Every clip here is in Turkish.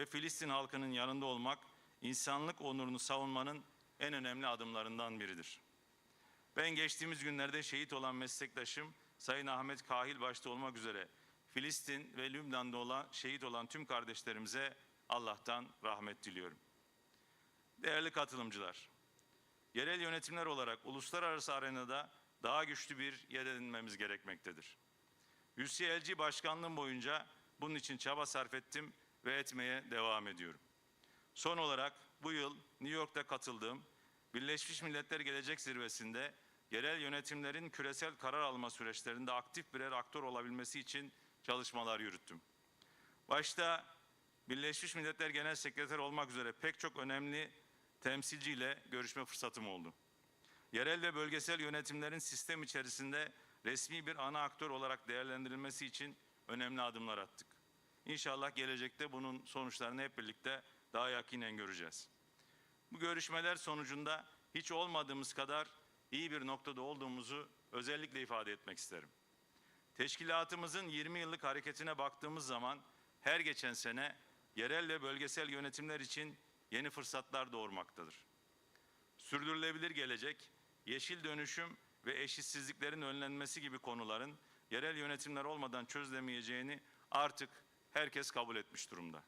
ve Filistin halkının yanında olmak, insanlık onurunu savunmanın en önemli adımlarından biridir. Ben geçtiğimiz günlerde şehit olan meslektaşım Sayın Ahmet Kahil başta olmak üzere Filistin ve Lübnan'da olan şehit olan tüm kardeşlerimize Allah'tan rahmet diliyorum. Değerli katılımcılar, yerel yönetimler olarak uluslararası arenada daha güçlü bir yer edinmemiz gerekmektedir. UCLG başkanlığım boyunca bunun için çaba sarf ettim ve etmeye devam ediyorum. Son olarak bu yıl New York'ta katıldığım Birleşmiş Milletler Gelecek Zirvesi'nde yerel yönetimlerin küresel karar alma süreçlerinde aktif birer aktör olabilmesi için çalışmalar yürüttüm. Başta Birleşmiş Milletler Genel Sekreteri olmak üzere pek çok önemli temsilciyle görüşme fırsatım oldu. Yerel ve bölgesel yönetimlerin sistem içerisinde resmi bir ana aktör olarak değerlendirilmesi için önemli adımlar attık. İnşallah gelecekte bunun sonuçlarını hep birlikte daha yakinen göreceğiz. Bu görüşmeler sonucunda hiç olmadığımız kadar iyi bir noktada olduğumuzu özellikle ifade etmek isterim. Teşkilatımızın 20 yıllık hareketine baktığımız zaman her geçen sene yerel ve bölgesel yönetimler için yeni fırsatlar doğurmaktadır. Sürdürülebilir gelecek, yeşil dönüşüm ve eşitsizliklerin önlenmesi gibi konuların yerel yönetimler olmadan çözülemeyeceğini artık herkes kabul etmiş durumda.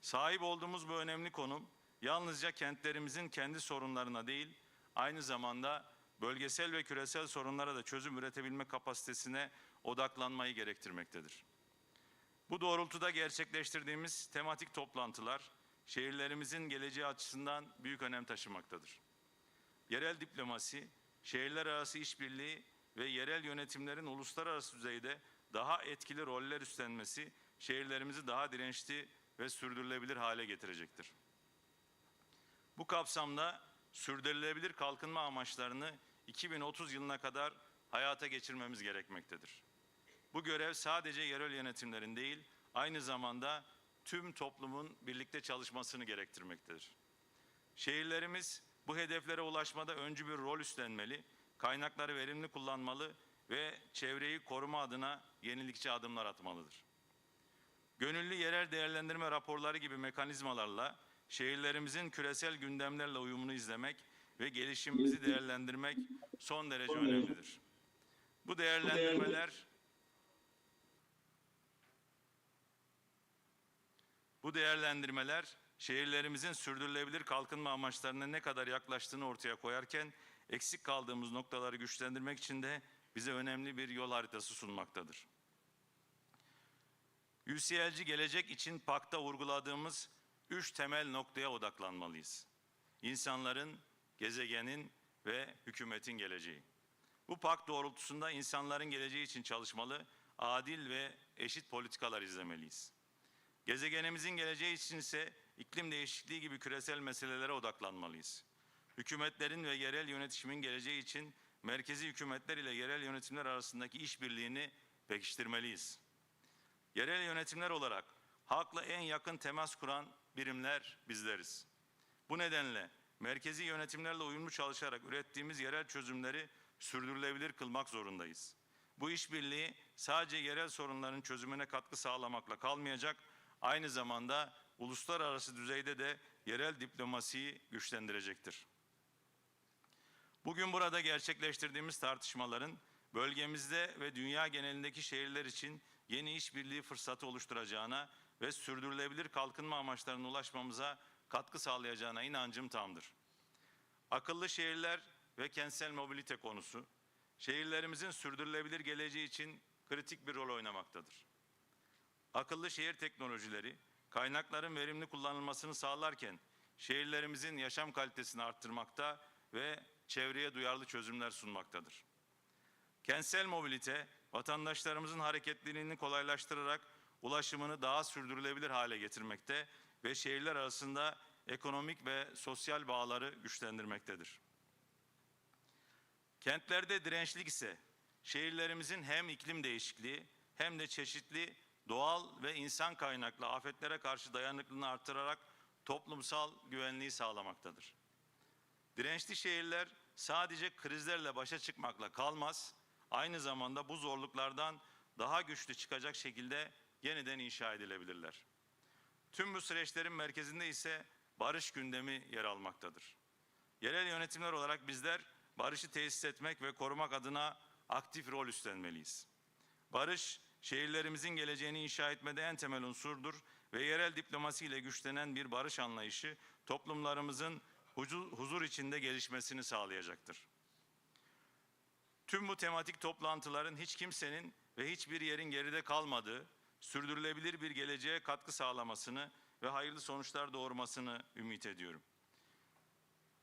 Sahip olduğumuz bu önemli konum yalnızca kentlerimizin kendi sorunlarına değil, aynı zamanda bölgesel ve küresel sorunlara da çözüm üretebilme kapasitesine odaklanmayı gerektirmektedir. Bu doğrultuda gerçekleştirdiğimiz tematik toplantılar şehirlerimizin geleceği açısından büyük önem taşımaktadır. Yerel diplomasi, şehirler arası işbirliği ve yerel yönetimlerin uluslararası düzeyde daha etkili roller üstlenmesi şehirlerimizi daha dirençli ve sürdürülebilir hale getirecektir. Bu kapsamda sürdürülebilir kalkınma amaçlarını 2030 yılına kadar hayata geçirmemiz gerekmektedir. Bu görev sadece yerel yönetimlerin değil, aynı zamanda tüm toplumun birlikte çalışmasını gerektirmektedir. Şehirlerimiz bu hedeflere ulaşmada öncü bir rol üstlenmeli, kaynakları verimli kullanmalı ve çevreyi koruma adına yenilikçi adımlar atmalıdır. Gönüllü yerel değerlendirme raporları gibi mekanizmalarla şehirlerimizin küresel gündemlerle uyumunu izlemek ve gelişimimizi değerlendirmek son derece önemlidir. Bu değerlendirmeler Bu değerlendirmeler şehirlerimizin sürdürülebilir kalkınma amaçlarına ne kadar yaklaştığını ortaya koyarken eksik kaldığımız noktaları güçlendirmek için de bize önemli bir yol haritası sunmaktadır. UCLG gelecek için pakta vurguladığımız üç temel noktaya odaklanmalıyız. İnsanların, gezegenin ve hükümetin geleceği. Bu pakt doğrultusunda insanların geleceği için çalışmalı, adil ve eşit politikalar izlemeliyiz. Gezegenimizin geleceği için ise iklim değişikliği gibi küresel meselelere odaklanmalıyız. Hükümetlerin ve yerel yönetimin geleceği için merkezi hükümetler ile yerel yönetimler arasındaki işbirliğini pekiştirmeliyiz. Yerel yönetimler olarak halkla en yakın temas kuran birimler bizleriz. Bu nedenle merkezi yönetimlerle uyumlu çalışarak ürettiğimiz yerel çözümleri sürdürülebilir kılmak zorundayız. Bu işbirliği sadece yerel sorunların çözümüne katkı sağlamakla kalmayacak, aynı zamanda uluslararası düzeyde de yerel diplomasiyi güçlendirecektir. Bugün burada gerçekleştirdiğimiz tartışmaların bölgemizde ve dünya genelindeki şehirler için yeni işbirliği fırsatı oluşturacağına ve sürdürülebilir kalkınma amaçlarına ulaşmamıza katkı sağlayacağına inancım tamdır. Akıllı şehirler ve kentsel mobilite konusu şehirlerimizin sürdürülebilir geleceği için kritik bir rol oynamaktadır. Akıllı şehir teknolojileri kaynakların verimli kullanılmasını sağlarken şehirlerimizin yaşam kalitesini arttırmakta ve çevreye duyarlı çözümler sunmaktadır. Kentsel mobilite vatandaşlarımızın hareketliliğini kolaylaştırarak ulaşımını daha sürdürülebilir hale getirmekte ve şehirler arasında ekonomik ve sosyal bağları güçlendirmektedir. Kentlerde dirençlik ise şehirlerimizin hem iklim değişikliği hem de çeşitli doğal ve insan kaynaklı afetlere karşı dayanıklılığını artırarak toplumsal güvenliği sağlamaktadır. Dirençli şehirler sadece krizlerle başa çıkmakla kalmaz, aynı zamanda bu zorluklardan daha güçlü çıkacak şekilde yeniden inşa edilebilirler. Tüm bu süreçlerin merkezinde ise barış gündemi yer almaktadır. Yerel yönetimler olarak bizler barışı tesis etmek ve korumak adına aktif rol üstlenmeliyiz. Barış, şehirlerimizin geleceğini inşa etmede en temel unsurdur ve yerel diplomasi ile güçlenen bir barış anlayışı toplumlarımızın huzu- huzur içinde gelişmesini sağlayacaktır. Tüm bu tematik toplantıların hiç kimsenin ve hiçbir yerin geride kalmadığı, sürdürülebilir bir geleceğe katkı sağlamasını ve hayırlı sonuçlar doğurmasını ümit ediyorum.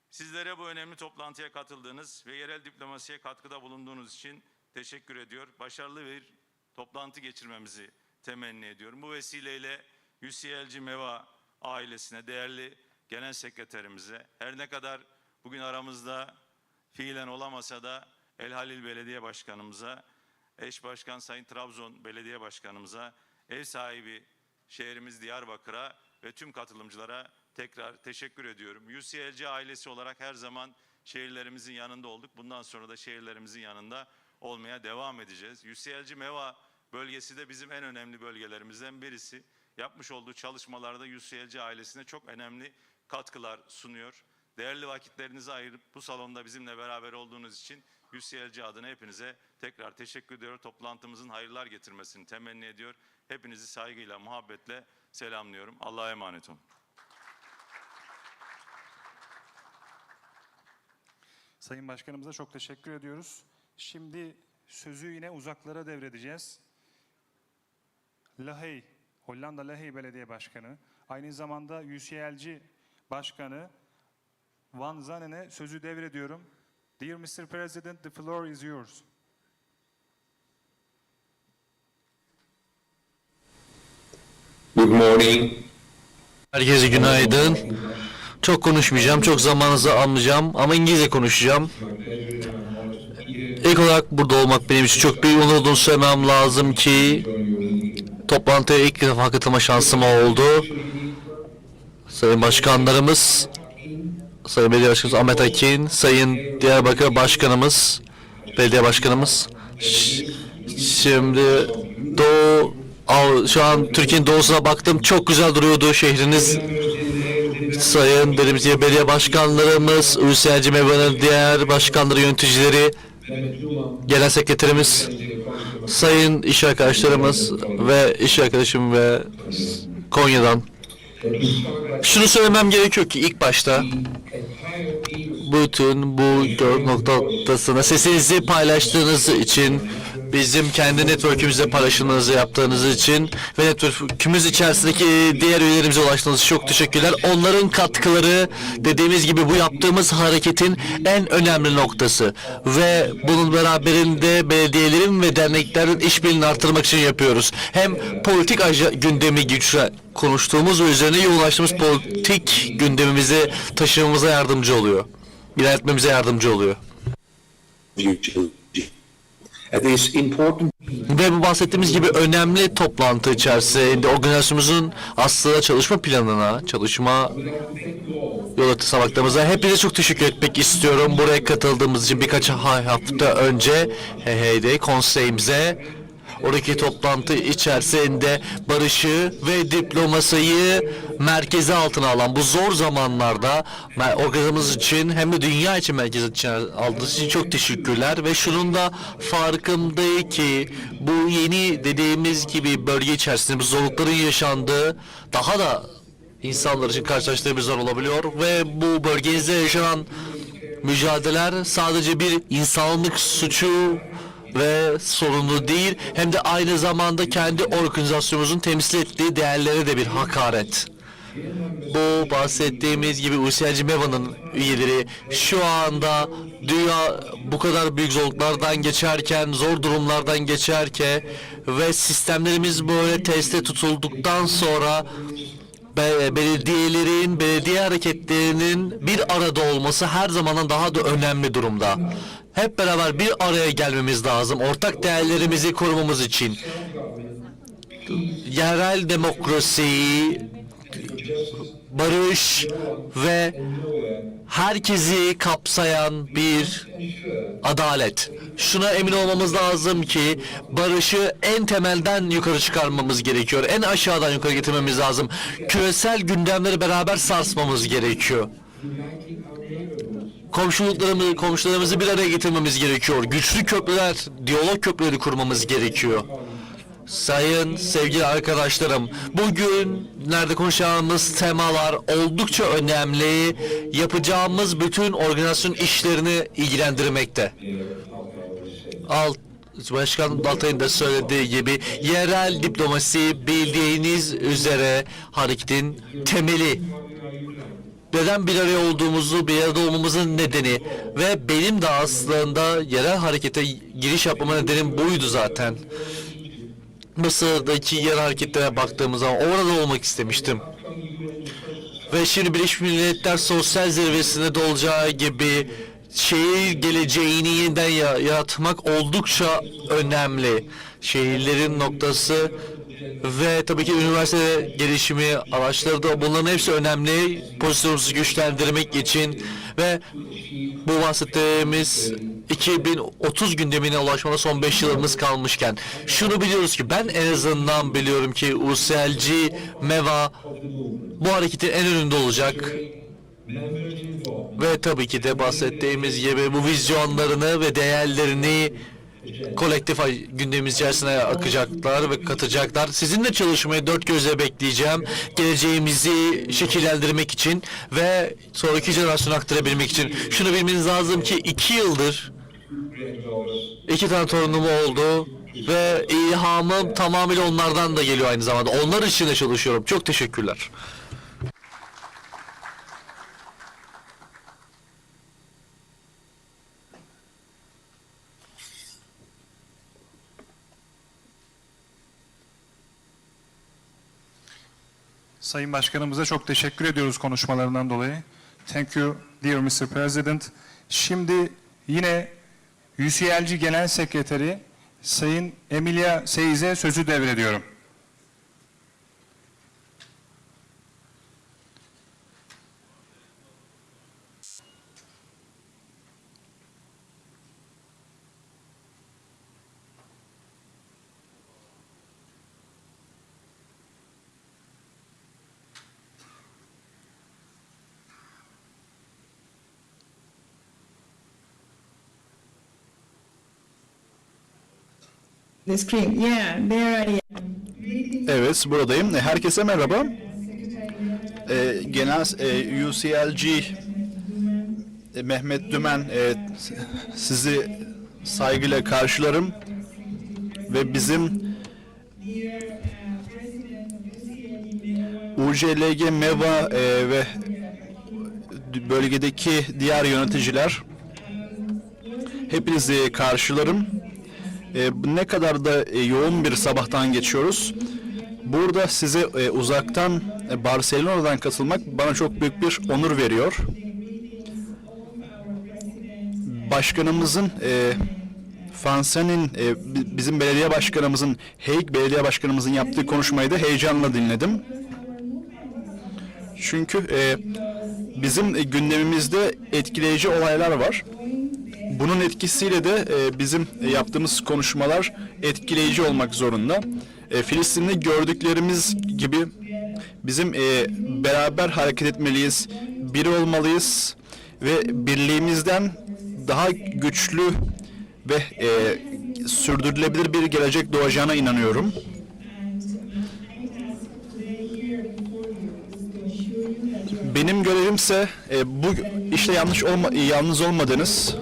Sizlere bu önemli toplantıya katıldığınız ve yerel diplomasiye katkıda bulunduğunuz için teşekkür ediyor. Başarılı bir toplantı geçirmemizi temenni ediyorum. Bu vesileyle UCLG MEVA ailesine, değerli genel sekreterimize, her ne kadar bugün aramızda fiilen olamasa da El Halil Belediye Başkanımıza, eş başkan Sayın Trabzon Belediye Başkanımıza, ev sahibi şehrimiz Diyarbakır'a ve tüm katılımcılara tekrar teşekkür ediyorum. UCLC ailesi olarak her zaman şehirlerimizin yanında olduk. Bundan sonra da şehirlerimizin yanında olmaya devam edeceğiz. UCLC MEVA bölgesi de bizim en önemli bölgelerimizden birisi. Yapmış olduğu çalışmalarda UCLC ailesine çok önemli katkılar sunuyor. Değerli vakitlerinizi ayırıp bu salonda bizimle beraber olduğunuz için UCLC adına hepinize tekrar teşekkür ediyorum. Toplantımızın hayırlar getirmesini temenni ediyor. Hepinizi saygıyla, muhabbetle selamlıyorum. Allah'a emanet olun. Sayın Başkanımıza çok teşekkür ediyoruz. Şimdi sözü yine uzaklara devredeceğiz. Lahey, Hollanda Lahey Belediye Başkanı, aynı zamanda UCLG Başkanı Van Zanen'e sözü devrediyorum. Dear Mr. President, the floor is yours. Good morning. Herkese günaydın. Çok konuşmayacağım, çok zamanınızı almayacağım ama İngilizce konuşacağım. İlk olarak burada olmak benim için çok büyük onur olduğunu söylemem lazım ki toplantıya ilk defa katılma şansım oldu. Sayın Başkanlarımız, Sayın Belediye Başkanımız Ahmet Akin, Sayın Diyarbakır Başkanımız, Belediye Başkanımız. Şimdi Doğu, şu an Türkiye'nin doğusuna baktım. Çok güzel duruyordu şehriniz. Sayın belediye, belediye başkanlarımız, USLC MEVA'nın diğer başkanları, yöneticileri, genel sekreterimiz, sayın iş arkadaşlarımız ve iş arkadaşım ve Konya'dan. Şunu söylemem gerekiyor ki ilk başta bütün bu dört noktasına sesinizi paylaştığınız için bizim kendi network'ümüzde paylaşımınızı yaptığınız için ve network'ümüz içerisindeki diğer üyelerimize ulaştığınız için çok teşekkürler. Onların katkıları dediğimiz gibi bu yaptığımız hareketin en önemli noktası ve bunun beraberinde belediyelerin ve derneklerin işbirliğini artırmak için yapıyoruz. Hem politik gündemi güçle konuştuğumuz ve üzerine yoğunlaştığımız politik gündemimizi taşımamıza yardımcı oluyor. İlerletmemize yardımcı oluyor. Ve bu bahsettiğimiz gibi önemli toplantı içerisinde organizasyonumuzun aslında çalışma planına, çalışma yol haritası baktığımızda hepinize çok teşekkür etmek istiyorum. Buraya katıldığımız için birkaç ha- hafta önce HH'de konseyimize oradaki toplantı içerisinde barışı ve diplomasayı merkeze altına alan bu zor zamanlarda organizamız için hem de dünya için merkez için aldığınız için çok teşekkürler. Ve şunun da farkındayım ki bu yeni dediğimiz gibi bölge içerisinde bu zorlukların yaşandığı daha da insanlar için karşılaştığı bir zor olabiliyor. Ve bu bölgenizde yaşanan mücadeleler sadece bir insanlık suçu ve sorunu değil hem de aynı zamanda kendi organizasyonumuzun temsil ettiği değerlere de bir hakaret. Bu bahsettiğimiz gibi UCLG MEVA'nın üyeleri şu anda dünya bu kadar büyük zorluklardan geçerken, zor durumlardan geçerken ve sistemlerimiz böyle teste tutulduktan sonra be- belediyelerin, belediye hareketlerinin bir arada olması her zamandan daha da önemli durumda. Hep beraber bir araya gelmemiz lazım. Ortak değerlerimizi korumamız için. Yerel demokrasiyi barış ve herkesi kapsayan bir adalet. Şuna emin olmamız lazım ki barışı en temelden yukarı çıkarmamız gerekiyor. En aşağıdan yukarı getirmemiz lazım. Küresel gündemleri beraber sarsmamız gerekiyor. Komşuluklarımızı, komşularımızı bir araya getirmemiz gerekiyor. Güçlü köprüler, diyalog köprüleri kurmamız gerekiyor. Sayın sevgili arkadaşlarım, bugünlerde konuşacağımız temalar oldukça önemli. Yapacağımız bütün organizasyon işlerini ilgilendirmekte. Alt Başkan Altay'ın da söylediği gibi yerel diplomasi bildiğiniz üzere hareketin temeli neden bir araya olduğumuzu, bir arada olmamızın nedeni ve benim de aslında yerel harekete giriş yapmama nedenim buydu zaten. Mısır'daki yer hareketlere baktığımız zaman orada olmak istemiştim. Ve şimdi Birleşmiş Milletler Sosyal Zirvesi'nde de olacağı gibi şehir geleceğini yeniden ya- yaratmak oldukça önemli. Şehirlerin noktası ve tabii ki üniversite gelişimi araçları da bunların hepsi önemli. Pozisyonumuzu güçlendirmek için ve bu bahsettiğimiz 2030 gündemine ulaşmada son 5 yılımız kalmışken şunu biliyoruz ki ben en azından biliyorum ki UCLG, MEVA bu hareketin en önünde olacak. Ve tabii ki de bahsettiğimiz gibi bu vizyonlarını ve değerlerini kolektif gündemimiz içerisine akacaklar ve katacaklar. Sizinle çalışmayı dört gözle bekleyeceğim. Geleceğimizi şekillendirmek için ve sonraki jenerasyona aktarabilmek için. Şunu bilmeniz lazım ki iki yıldır iki tane torunum oldu ve ilhamım tamamıyla onlardan da geliyor aynı zamanda. Onlar için de çalışıyorum. Çok teşekkürler. Sayın Başkanımıza çok teşekkür ediyoruz konuşmalarından dolayı. Thank you dear Mr. President. Şimdi yine UCLG Genel Sekreteri Sayın Emilia Seyiz'e sözü devrediyorum. The screen, yeah, there I am. Evet, buradayım. E, Herkese merhaba. E, genel e, UCLG e, Mehmet Dümen e, sizi saygıyla karşılarım ve bizim UCLG MEVA e, ve bölgedeki diğer yöneticiler hepinizi karşılarım. E, ne kadar da e, yoğun bir sabahtan geçiyoruz. Burada size e, uzaktan e, Barcelona'dan katılmak bana çok büyük bir onur veriyor. Başkanımızın e, Fansen'in e, bi- bizim belediye başkanımızın Hague belediye başkanımızın yaptığı konuşmayı da heyecanla dinledim. Çünkü e, bizim e, gündemimizde etkileyici olaylar var. Bunun etkisiyle de e, bizim yaptığımız konuşmalar etkileyici olmak zorunda. E, Filistin'de gördüklerimiz gibi bizim e, beraber hareket etmeliyiz, bir olmalıyız ve birliğimizden daha güçlü ve e, sürdürülebilir bir gelecek doğacağına inanıyorum. Benim görevimse e, bu işte yanlış olma, yalnız olmadınız.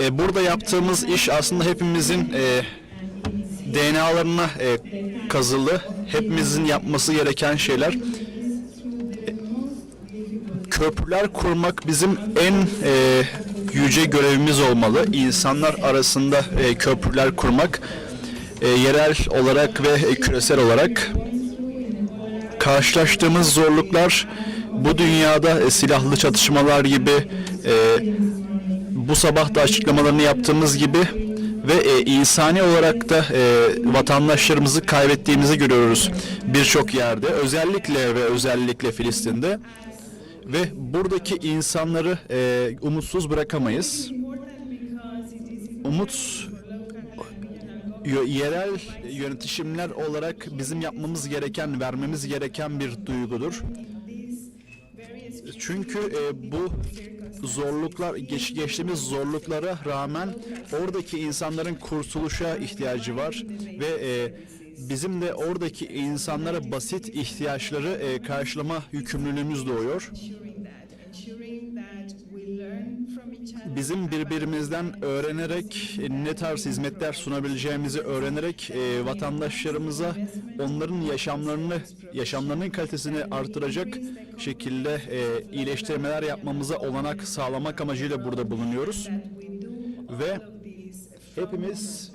E, burada yaptığımız iş aslında hepimizin e, DNA'larına e, kazılı. Hepimizin yapması gereken şeyler. Köprüler kurmak bizim en e, yüce görevimiz olmalı. İnsanlar arasında e, köprüler kurmak e, yerel olarak ve e, küresel olarak karşılaştığımız zorluklar bu dünyada e, silahlı çatışmalar gibi e, bu sabah da açıklamalarını yaptığımız gibi ve e, insani olarak da e, vatandaşlarımızı kaybettiğimizi görüyoruz birçok yerde özellikle ve özellikle Filistin'de ve buradaki insanları e, umutsuz bırakamayız. Umut yerel yönetişimler olarak bizim yapmamız gereken, vermemiz gereken bir duygudur. Çünkü e, bu zorluklar, geç, geçtiğimiz zorluklara rağmen oradaki insanların kurtuluşa ihtiyacı var ve e, bizim de oradaki insanlara basit ihtiyaçları e, karşılama yükümlülüğümüz doğuyor. Bizim birbirimizden öğrenerek e, ne tarz hizmetler sunabileceğimizi öğrenerek e, vatandaşlarımıza onların yaşamlarını yaşamlarının kalitesini artıracak şekilde e, iyileştirmeler yapmamıza olanak sağlamak amacıyla burada bulunuyoruz ve hepimiz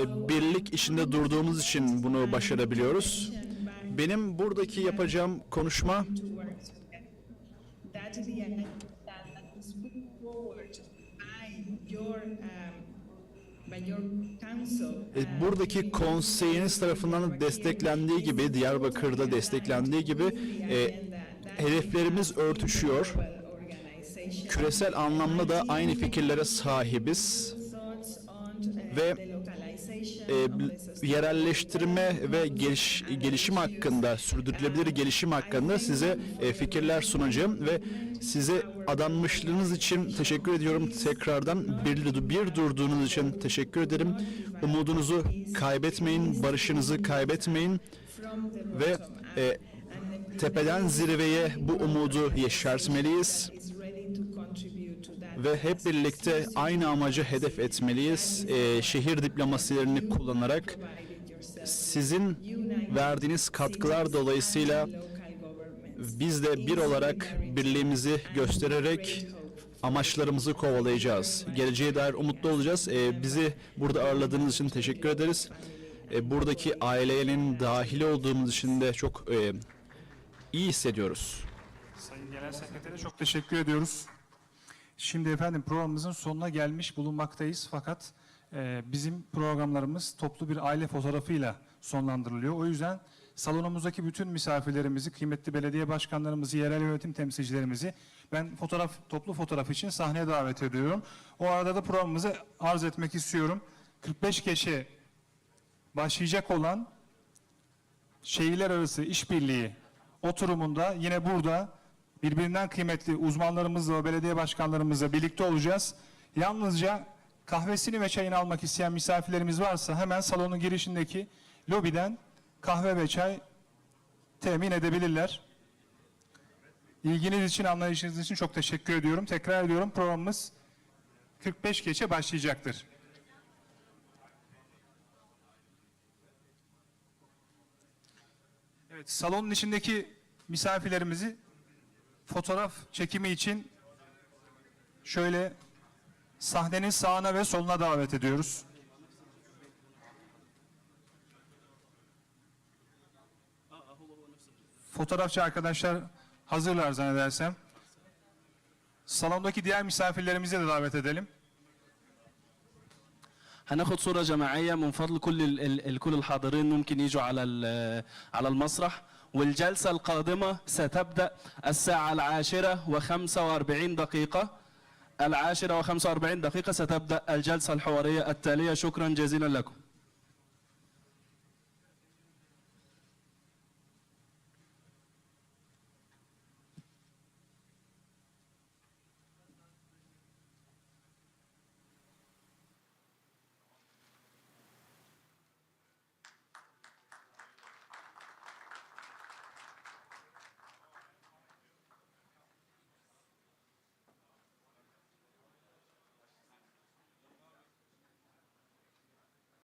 e, birlik içinde durduğumuz için bunu başarabiliyoruz. Benim buradaki yapacağım konuşma That the that is put forward by your um, by your council. Buradaki konseyiniz tarafından desteklendiği gibi, Diyarbakır'da desteklendiği gibi e, hedeflerimiz örtüşüyor. Küresel anlamda da aynı fikirlere sahibiz ve e, yerelleştirme ve geliş, gelişim hakkında, sürdürülebilir gelişim hakkında size e, fikirler sunacağım ve size adanmışlığınız için teşekkür ediyorum tekrardan. Bir, bir durduğunuz için teşekkür ederim. Umudunuzu kaybetmeyin, barışınızı kaybetmeyin ve e, tepeden zirveye bu umudu yeşertmeliyiz is ready to contribute to that. Ve hep birlikte aynı amacı hedef etmeliyiz. E, şehir diplomasilerini kullanarak sizin verdiğiniz katkılar dolayısıyla biz de bir olarak birliğimizi göstererek amaçlarımızı kovalayacağız. Geleceğe dair umutlu olacağız. E, bizi burada ağırladığınız için teşekkür ederiz. E, buradaki ailenin dahili olduğumuz için de çok e, iyi hissediyoruz. Sayın Genel Sekreter'e çok teşekkür ediyoruz. Şimdi efendim programımızın sonuna gelmiş bulunmaktayız fakat e, bizim programlarımız toplu bir aile fotoğrafıyla sonlandırılıyor. O yüzden salonumuzdaki bütün misafirlerimizi, kıymetli belediye başkanlarımızı, yerel yönetim temsilcilerimizi ben fotoğraf toplu fotoğraf için sahneye davet ediyorum. O arada da programımızı arz etmek istiyorum. 45 geçe başlayacak olan şehirler arası işbirliği oturumunda yine burada birbirinden kıymetli uzmanlarımızla ve belediye başkanlarımızla birlikte olacağız. Yalnızca kahvesini ve çayını almak isteyen misafirlerimiz varsa hemen salonun girişindeki lobiden kahve ve çay temin edebilirler. İlginiz için, anlayışınız için çok teşekkür ediyorum. Tekrar ediyorum programımız 45 geçe başlayacaktır. Evet, salonun içindeki misafirlerimizi fotoğraf çekimi için şöyle sahnenin sağına ve soluna davet ediyoruz. Fotoğrafçı arkadaşlar hazırlar zannedersem. Salondaki diğer misafirlerimizi de davet edelim. هناخد صورة جماعية من فضل كل ال- ال- الكل الحاضرين ممكن يجوا على ال- على المسرح والجلسة القادمة ستبدأ الساعة العاشرة وخمسة وأربعين دقيقة. العاشرة وخمسة وأربعين دقيقة ستبدأ الجلسة الحوارية التالية. شكرا جزيلا لكم.